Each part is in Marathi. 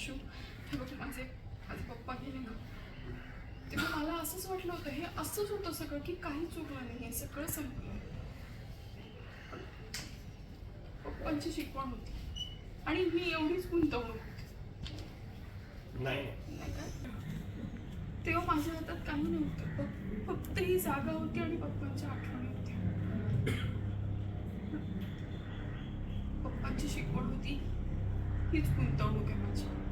आशू. हे बघ माझे माझे पप्पा गेले ना. तेव्हा मला असंच वाटलं होतं हे असंच होतं सगळं की काही चुकलं नाही हे सगळं संपलं. पप्पांची शिकवण होती. आणि मी एवढीच गुंतवणूक होती. नाही? तेव्हा माझ्या हातात काही नव्हतं. फक- फक्त ही जागा होती आणि पप्पांच्या आठवणी होत्या. पप्पांची शिकवण होती. हीच गुंतवणूक आहे माझी.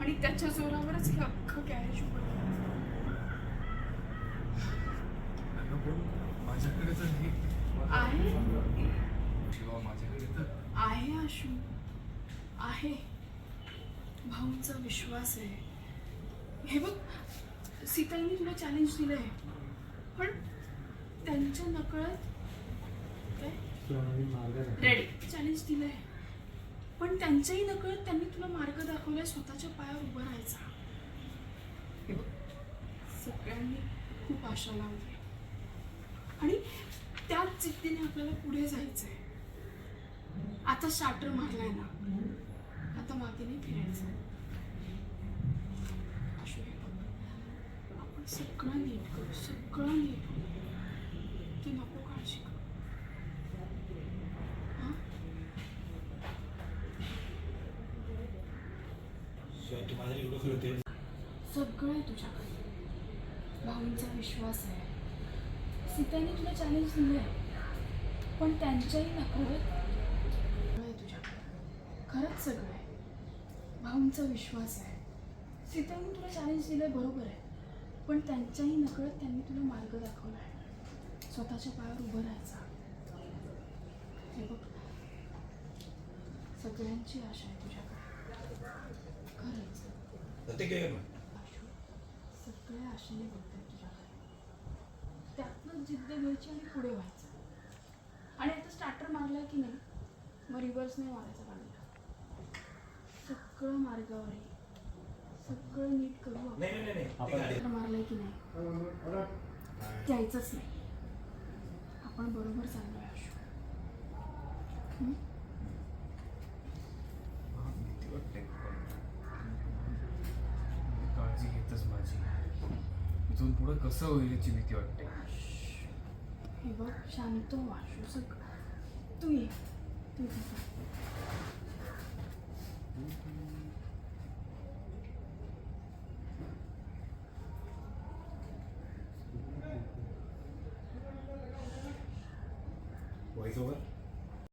आणि त्याच्या जोरावरच हे अख्खं गॅरेज उघडलं. माझ्याकडे तर हे आहे. शिवा माझ्याकडे तर आहे आशू. आहे. भाऊंचा विश्वास आहे. हे बघ सीताईने तुला चॅलेंज दिलं आहे पण त्यांच्या नकळत काय? रेडी चॅलेंज दिलं आहे पण त्यांच्याही नकळत त्यांनी तुला मार्ग दाखवला स्वतःच्या पायावर उभं राहायचा. बघ सगळ्यांनी खूप आशा लावली. आणि त्याच जिद्दीने आपल्याला पुढे जायचंय. आता शाटर मारलाय ना आता मातीने फिरायचं अशू आपण सगळं नीट करू सगळं नीट करू. तू नको काळजी करू हां शिवाय तू माझ्या एवढं खेळते सगळं आहे तुझ्याकडे. भाऊंचा विश्वास आहे. सीताने तुला चॅलेंज दिलं आहे पण त्यांच्याही नकळत सगळं तुझ्याकडे. खरंच सगळं आहे. भाऊंचा विश्वास आहे. सीताने तुला चॅलेंज दिलं आहे बरोबर आहे. पण त्यांच्याही नकळत त्यांनी तुला मार्ग दाखवला आहे. स्वतःच्या पायावर उभं राहायचा. हे बघ. सगळ्यांची आशा आहे तुझ्याकडे. खरंच ते काय सगळ्या आशेने बघताय तुझ्याकडे त्यातनं जिद्द घ्यायची आणि पुढे व्हायचं. आणि आता स्टार्टर मारलाय की नाही मग रिव्हर्स नाही मारायचा गाडीला सगळं मार्गावर आहे. सगळं नीट करू आपण. नाही नाही मारलाय की नाही द्यायचंच नाही. आपण बरोबर चाललोय. आशू इथून पुढे कसं होईल याची भीती वाटते. हे बघ शांत हो, वाशू सग तू ये. तू वॉइस ओव्हर